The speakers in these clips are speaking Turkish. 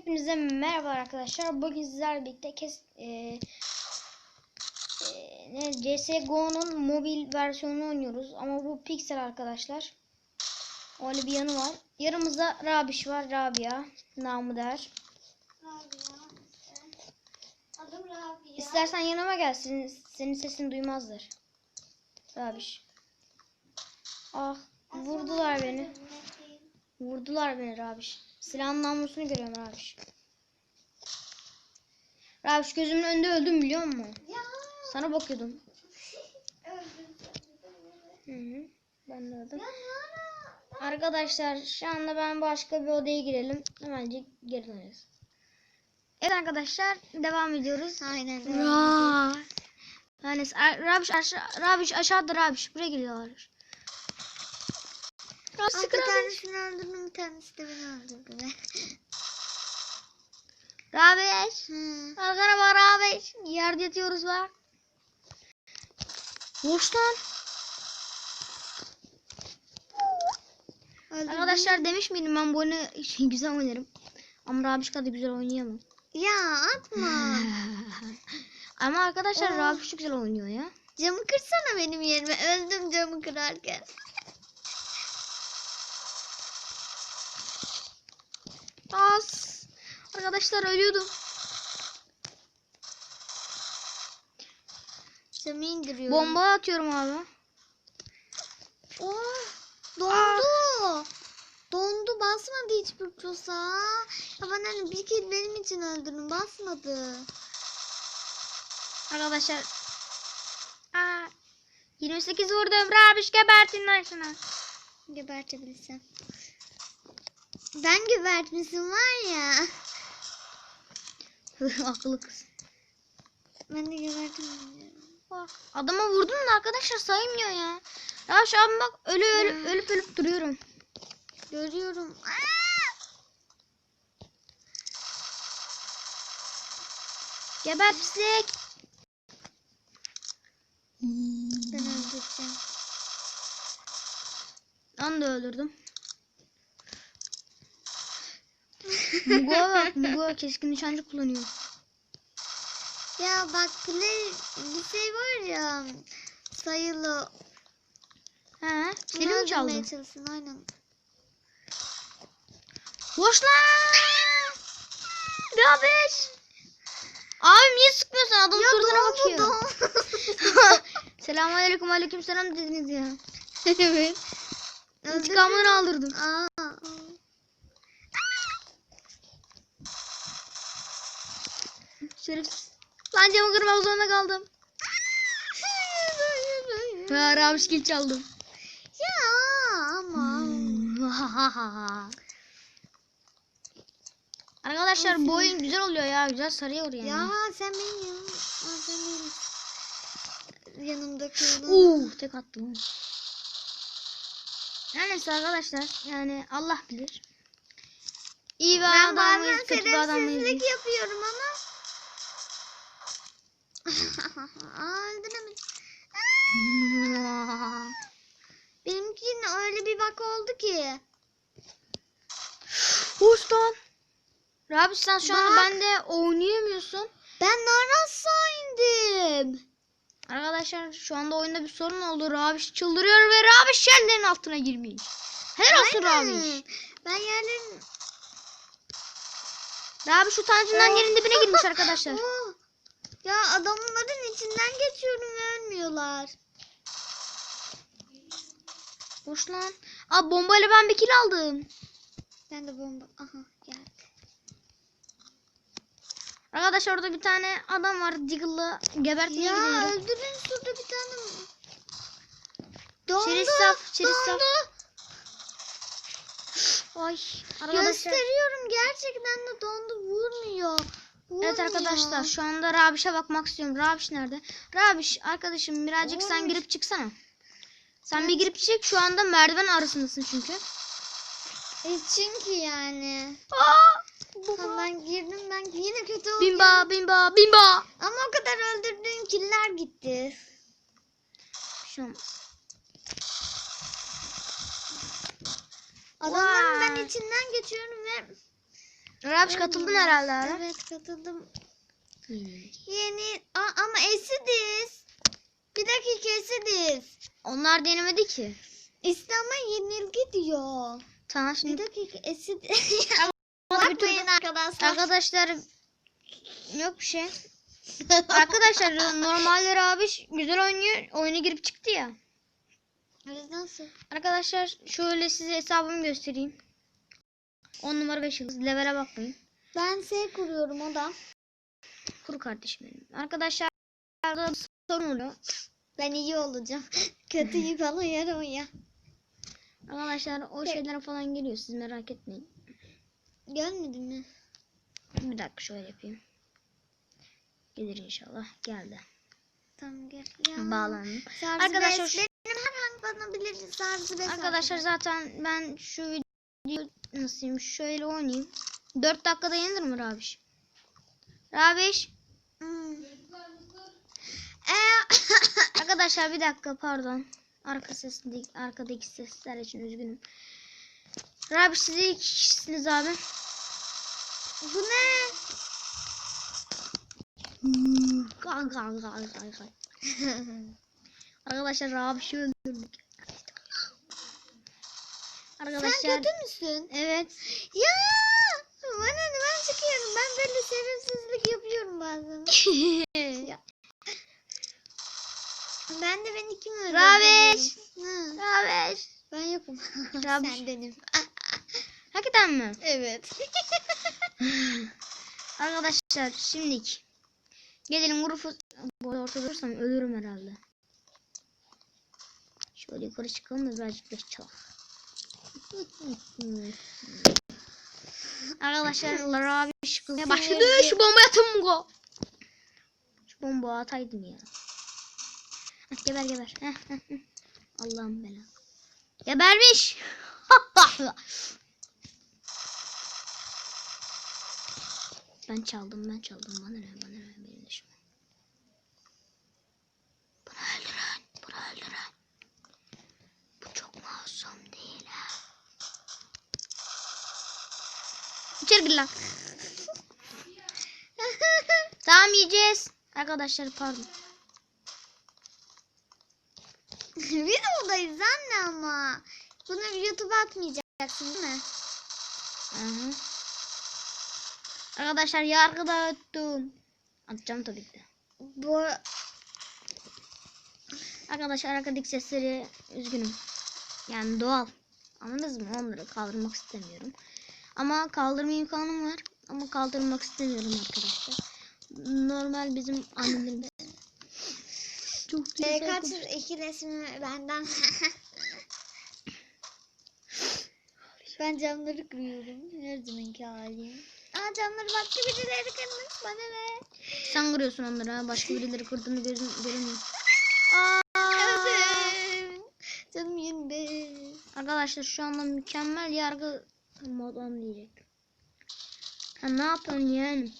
Hepinize merhaba arkadaşlar. Bugün sizlerle birlikte kes e, e, ne CS:GO'nun mobil versiyonunu oynuyoruz ama bu Pixel arkadaşlar. Öyle bir yanı var. Yanımızda Rabiş var. Rabia namı der. Rabia. Adım Rabia. İstersen yanıma gel. Senin, senin sesini duymazlar. Rabiş. Ah vurdular beni. Vurdular beni Rabiş. Silahın namlusunu görüyorum Rabiş. Rabiş gözümün önünde öldüm biliyor musun? Ya. Sana bakıyordum. Öldüm. Hı hı. Ben de öldüm. Arkadaşlar şu anda ben başka bir odaya girelim. Hemencik geri döneriz. Evet arkadaşlar devam ediyoruz. Aynen. Ra. Yani Rabiş aşağı Rabiş aşağıda Rabiş buraya geliyorlar. Sıkı bir Rabiş. tanesini öldürdüm bir tanesi de beni öldürdü. Rabiş. Hı. Arkana bak Rabiş. Yerde yatıyoruz bak. Boş lan. Öldürdüm. Arkadaşlar demiş miydim ben bu oyunu güzel oynarım. Ama Rabiş kadar güzel oynayamam. Ya atma. Ama arkadaşlar. Rabiş çok güzel oynuyor ya. camı kırsana benim yerime. Öldüm camı kırarken. As. Arkadaşlar ölüyordum. Camı indiriyorum. Bomba atıyorum abi. Oh, dondu. Dondu basmadı hiçbir prosa. Ya ben hani bir kere benim için öldürdüm basmadı. Arkadaşlar. Aa, 28 vurdum. Rabiş gebertin lan şunu. Gebertebilsem. Ben gebertmişim var ya. Akıllı kız. Ben de gebertemedim. Bak, Adama vurdum da arkadaşlar saymıyor ya. Rabiş abi bak ölü ölü, Ya. ölüp ölüp duruyorum. Görüyorum. Aa! Geber pislik. Ben öldüreceğim. Onu da öldürdüm. Mugo'ya bak. Mugo keskin nişancı kullanıyor. Ya bak play bir şey var ya sayılı. He. Seni mi çaldın? çalışsın aynen. Boş lan. Rabiş. Abi niye sıkmıyorsun? Adam suratına bakıyor. Selamünaleyküm aleyküm selam dediniz ya. evet. İntikamını aldırdım. Aa. Şerefsiz. Lan camı kırmak zorunda kaldım. Ha Rabiş kill çaldım. ya ama. Arkadaşlar bu oyun güzel oluyor ya. Güzel sarıyor yani. Ya sen benim yanım. Aa, sen benim yanımdaki yanım. Uuu tek attım. Her neyse arkadaşlar yani Allah bilir. İyi bir Ben adam bazen mıyız, kötü bir adam mıyız? şerefsizlik yapıyorum ama. Öldüremedim. Benimkinin öyle bir bak oldu ki. Hoş lan. Rabi sen şu anda Bak. bende oynayamıyorsun. Ben narasa indim. Arkadaşlar şu anda oyunda bir sorun oldu. Rabiş çıldırıyor ve Rabiş yerlerin altına girmiş. Helal olsun Rabiş. Ben yerlerin... Rabiş şu tancından yerin dibine girmiş arkadaşlar. Ya adamların içinden geçiyorum ve ölmüyorlar. Hoş lan. Aa bombayla ben bir kill aldım. Ben de bomba... Aha geldi. Arkadaşlar orada bir tane adam var. Diggle'la gebertmeye Ya gidiyorum. öldürün şurada bir tane. Dondu. Şerif saf, saf. dondu. Ay arkadaşlar. Gösteriyorum gerçekten de dondu vurmuyor. Evet arkadaşlar şu anda Rabiş'e bakmak istiyorum. Rabiş nerede? Rabiş arkadaşım birazcık sen girip çıksana. Sen bir girip çık. Şu anda merdiven arasındasın çünkü. E çünkü yani. Aa! Ben girdim ben yine kötü oldum. Bimba bimba bimba. Ama o kadar öldürdüğüm killer gitti. Bir şey. Adamların ben içinden geçiyorum ve Rabiş katıldın herhalde abi. Evet katıldım. Hmm. Yeni Aa, ama Esidiz. Bir dakika Esidiz. Onlar denemedi ki. İslam'a yenilgi diyor. Tamam Bir şimdi dakika Esidiz. Bana bir Bakmayın arkadaşlar. Arkadaşlar yok bir şey. Arkadaşlar normalde Rabiş güzel oynuyor. Oyuna girip çıktı ya. Nasıl? Arkadaşlar şöyle size hesabımı göstereyim. 10 numara 5 yıldız. Level'e bakmayın. Ben şey kuruyorum o da. Kuru kardeşim benim. Arkadaşlar arada sorun oluyor. Ben iyi olacağım. Kötüyü falan yarım ya. Arkadaşlar o Peki. şeyler falan geliyor. Siz merak etmeyin. Gelmedin mi? Bir dakika şöyle yapayım. Gelir inşallah. Geldi. Tamam gel. Ya. Bağlandım. Arkadaşlar benim herhangi bana bilir şarjı bez Arkadaşlar zaten ben şu video nasıl diyeyim şöyle oynayayım. 4 dakikada yenilir mi Rabiş? Rabiş. Hmm. Arkadaşlar bir dakika pardon. Arka sesindeki, arkadaki sesler için üzgünüm. Rabiş siz iyi kişisiniz abi. bu ne? Arkadaşlar Rabiş'i öldürdük. Sen Arkadaşlar kötü müsün? evet. Ya bana ne ben çıkıyorum. Ben böyle şerefsizlik yapıyorum bazen. Ya. Ben de beni kim öldürdü? Raviş! Hı, Rabiş. ben yokum. Raviş. Sen benim. Hakikaten mi? evet. Arkadaşlar şimdilik gelelim grubu bu arada ortada durursam ölürüm herhalde. Şöyle yukarı çıkalım da birazcık beş çalak. Arkadaşlar abi şıkılmaya başladı. Şu bombayı atın mı? Şu bomba ataydım ya. Heh, geber geber. Allah'ım bela. Gebermiş. Ben çaldım ben çaldım bana ne bana ne benim düşman. Bunu öldürün bunu öldürün. Bu çok masum değil ha. İçeri gir lan. tamam yiyeceğiz. Arkadaşlar pardon. Videodayız anne ama. Bunu YouTube'a atmayacaksın değil mi? Aha. Arkadaşlar yargıda öttüm. Atacağım tabii ki. Bu Arkadaşlar arkadaki sesleri üzgünüm. Yani doğal. Anladınız mı? Onları kaldırmak istemiyorum. Ama kaldırma imkanım var. Ama kaldırmak istemiyorum arkadaşlar. Normal bizim annelerimiz. Çok e, güzel. kaç iki resmi benden. ben camları kırıyorum. Her zamanki halim. Aa camları başka birileri kırmış bana ne? Sen kırıyorsun onları ha. Başka birileri kırdığını gözün göremiyorum. Kızım. Canım 25. Arkadaşlar şu anda mükemmel yargı modon diyecek. Ha ne yapıyorsun yani?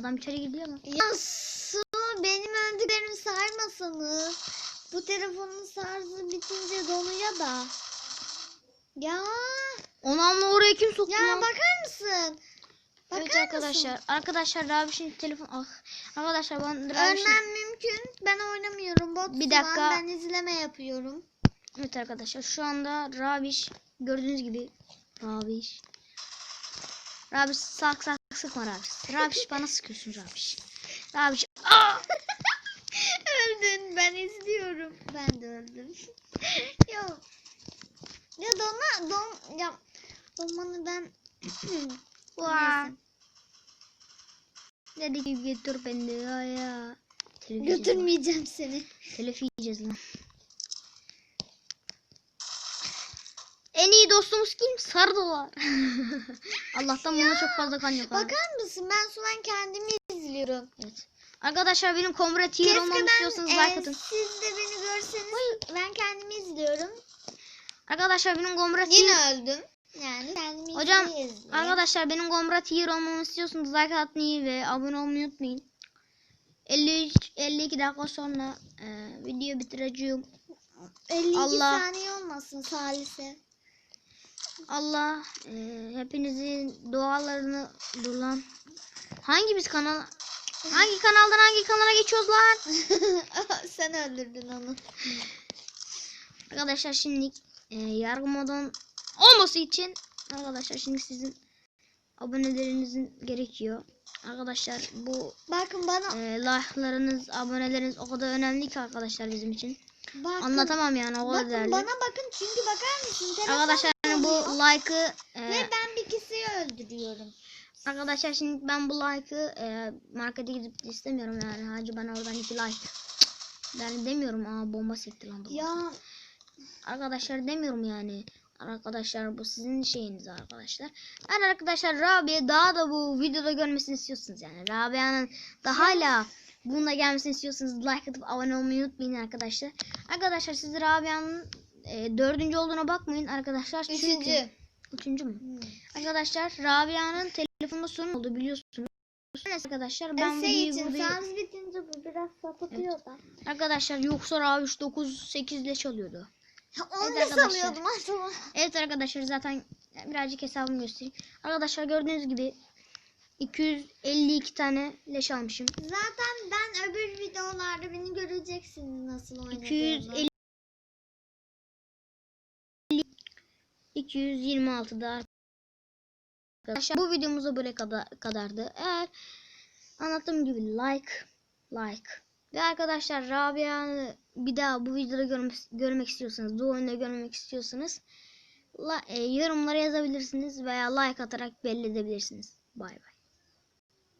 Adam içeri gidiyor mu? Ya su benim öldüklerimi sarmasanız. Bu telefonun şarjı bitince donuyor da. Ya. Onamla oraya kim soktu Ya lan? bakar mısın? Bakar Evet arkadaşlar. Mısın? Arkadaşlar Rabiş'in telefon ah. Arkadaşlar ben Rabiş'in Ölmem mümkün. Ben oynamıyorum. Bot Bir dakika. Ben izleme yapıyorum. Evet arkadaşlar şu anda Rabiş gördüğünüz gibi Rabiş Rabiş sak sak sıkma Rabiş. Rabiş bana sıkıyorsun Rabiş. Rabiş! Öldün. Ben izliyorum. Ben de öldüm. ya. Ya dona don ya donmanı ben Vaa. Dedi ki götür beni ya ya. Götürmeyeceğim seni. Telef yiyeceğiz lan. İyi dostumuz kim? Sardılar. Allah'tan bunda çok fazla kan yok. Bakar mısın? Ben şu an kendimi izliyorum. Evet. Arkadaşlar benim Hero Keşke olmamı istiyorsanız e, like atın. siz de beni görseniz ben kendimi izliyorum. Arkadaşlar benim Comrade Yine Hero... öldüm. Yani kendimi Hocam izleye. arkadaşlar benim Comrade Hero olmamı istiyorsanız like atmayı ve abone olmayı unutmayın. 53 52 dakika sonra e, video bitireceğim. 52 Allah. saniye olmasın salise. Allah e, hepinizin dualarını dur lan. Hangi biz kanal hangi kanaldan hangi kanala geçiyoruz lan? Sen öldürdün onu. Arkadaşlar şimdi e, yargı modun olması için arkadaşlar şimdi sizin abonelerinizin gerekiyor. Arkadaşlar bu Bakın bana. e, like'larınız, aboneleriniz o kadar önemli ki arkadaşlar bizim için. Bakın. Anlatamam yani o kadar Bakın değerli. bana bakın çünkü bakar mısın? Telefon Arkadaşlar bu like'ı e, Ve ben bir kişiyi öldürüyorum. Arkadaşlar şimdi ben bu like'ı e, markete gidip istemiyorum yani. Hacı bana oradan iki like. Yani demiyorum aa bomba sekti lan. Ya Arkadaşlar demiyorum yani. Arkadaşlar bu sizin şeyiniz arkadaşlar. Yani arkadaşlar Rabia daha da bu videoda görmesini istiyorsunuz yani. Rabia'nın da hala bunda gelmesini istiyorsanız like atıp abone olmayı unutmayın arkadaşlar. Arkadaşlar siz Rabia'nın e, dördüncü olduğuna bakmayın arkadaşlar. Çünkü, üçüncü. Üçüncü mü? Hmm. Arkadaşlar Rabia'nın telefonda sorun oldu biliyorsunuz. Neyse arkadaşlar ben şey videoyu için şarj bitince bu biraz sapıtıyor da. Arkadaşlar yoksa Rabi 9 8 ile çalıyordu. Onu Evet sanıyordum aslında. Evet arkadaşlar zaten birazcık hesabımı göstereyim. Arkadaşlar gördüğünüz gibi 252 tane leş almışım. Zaten ben öbür videolarda beni göreceksiniz nasıl oynadığımı. 250 226'da arkadaşlar bu videomuzda böyle kada- kadardı. Eğer anlattığım gibi like like ve arkadaşlar Rabia'nı bir daha bu videoda görmek, görmek istiyorsanız, bu oyunda görmek istiyorsanız la, e, yorumlara yazabilirsiniz veya like atarak belli edebilirsiniz. Bay bay.